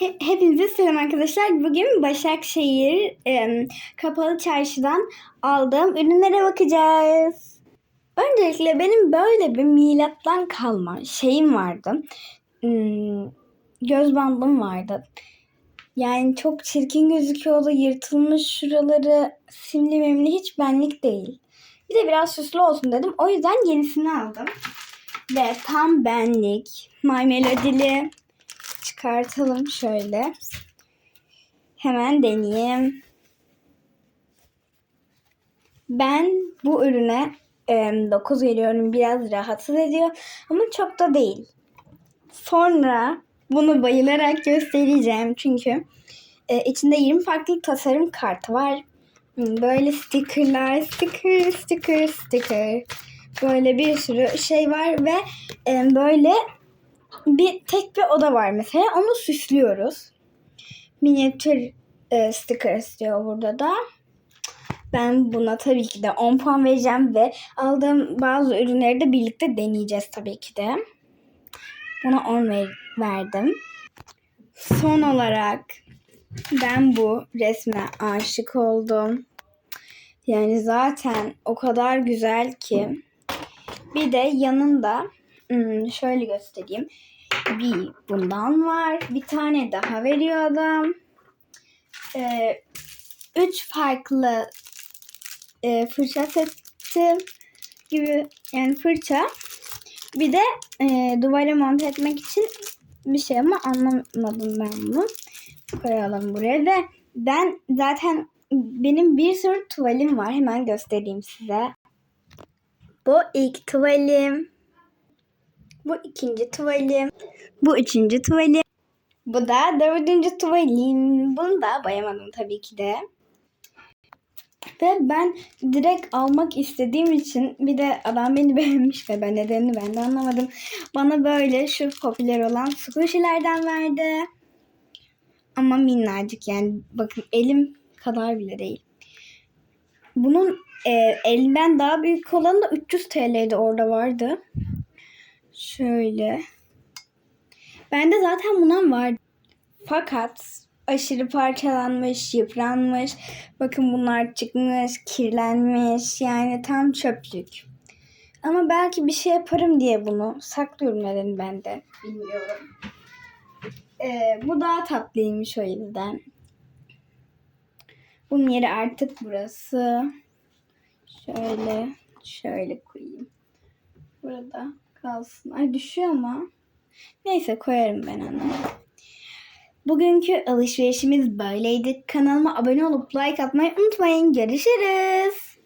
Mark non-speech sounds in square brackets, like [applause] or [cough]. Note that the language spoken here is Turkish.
He- Hepinize selam arkadaşlar. Bugün Başakşehir em, Kapalı Çarşı'dan aldığım ürünlere bakacağız. Öncelikle benim böyle bir milattan kalma şeyim vardı. Hmm, göz bandım vardı. Yani çok çirkin gözüküyordu. Yırtılmış şuraları simli memli hiç benlik değil. Bir de biraz süslü olsun dedim. O yüzden yenisini aldım. Ve tam benlik. My Melody'li çıkartalım şöyle. Hemen deneyeyim. Ben bu ürüne 9 veriyorum. Biraz rahatsız ediyor ama çok da değil. Sonra bunu bayılarak göstereceğim çünkü e, içinde 20 farklı tasarım kartı var. Böyle stickerlar, sticker, sticker, sticker. Böyle bir sürü şey var ve böyle bir tek bir oda var mesela. Onu süslüyoruz. Minyatür e, sticker istiyor burada da. Ben buna tabii ki de 10 puan vereceğim ve aldığım bazı ürünleri de birlikte deneyeceğiz tabii ki de. Buna 10 ver- verdim. Son olarak ben bu resme aşık oldum. Yani zaten o kadar güzel ki. Bir de yanında hmm, şöyle göstereyim. Bir bundan var. Bir tane daha veriyor adam. Ee, üç farklı e, fırça seti gibi yani fırça. Bir de e, duvara monte etmek için bir şey ama anlamadım ben bunu. Koyalım buraya ve ben zaten benim bir sürü tuvalim var. Hemen göstereyim size. Bu ilk tuvalim. Bu ikinci tuvalim. Bu üçüncü tuvalim. Bu da dördüncü tuvalim. Bunu da bayamadım tabii ki de. Ve ben direkt almak istediğim için bir de adam beni [laughs] beğenmiş ve ben nedenini ben de anlamadım. Bana böyle şu popüler olan squishy'lerden verdi. Ama minnacık yani bakın elim kadar bile değil. Bunun e, elinden daha büyük olanı da 300 TL'ydi orada vardı. Şöyle. Bende zaten bundan vardı. Fakat aşırı parçalanmış, yıpranmış. Bakın bunlar çıkmış, kirlenmiş. Yani tam çöplük. Ama belki bir şey yaparım diye bunu saklıyorum neden ben bilmiyorum. Ee, bu daha tatlıymış o yüzden. Bunun yeri artık burası. Şöyle, şöyle koyayım. Burada kalsın. Ay düşüyor ama. Neyse koyarım ben onu. Bugünkü alışverişimiz böyleydi. Kanalıma abone olup like atmayı unutmayın. Görüşürüz.